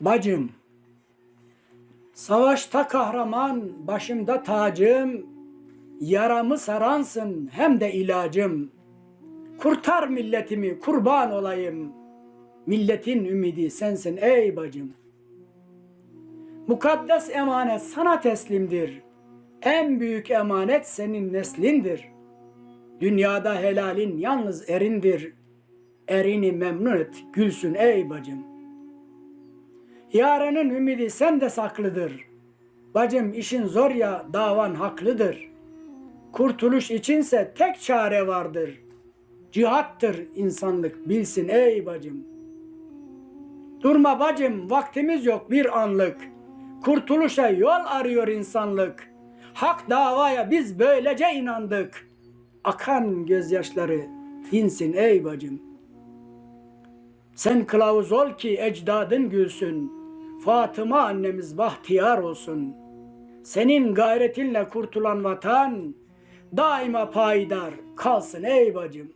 Bacım, savaşta kahraman, başımda tacım, yaramı saransın hem de ilacım. Kurtar milletimi, kurban olayım. Milletin ümidi sensin ey bacım. Mukaddes emanet sana teslimdir. En büyük emanet senin neslindir. Dünyada helalin yalnız erindir. Erini memnun et, gülsün ey bacım.'' Yarının ümidi sende saklıdır. Bacım işin zor ya davan haklıdır. Kurtuluş içinse tek çare vardır. Cihattır insanlık bilsin ey bacım. Durma bacım vaktimiz yok bir anlık. Kurtuluşa yol arıyor insanlık. Hak davaya biz böylece inandık. Akan gözyaşları dinsin ey bacım. Sen kılavuz ol ki ecdadın gülsün. Fatıma annemiz bahtiyar olsun. Senin gayretinle kurtulan vatan daima payidar kalsın ey bacım.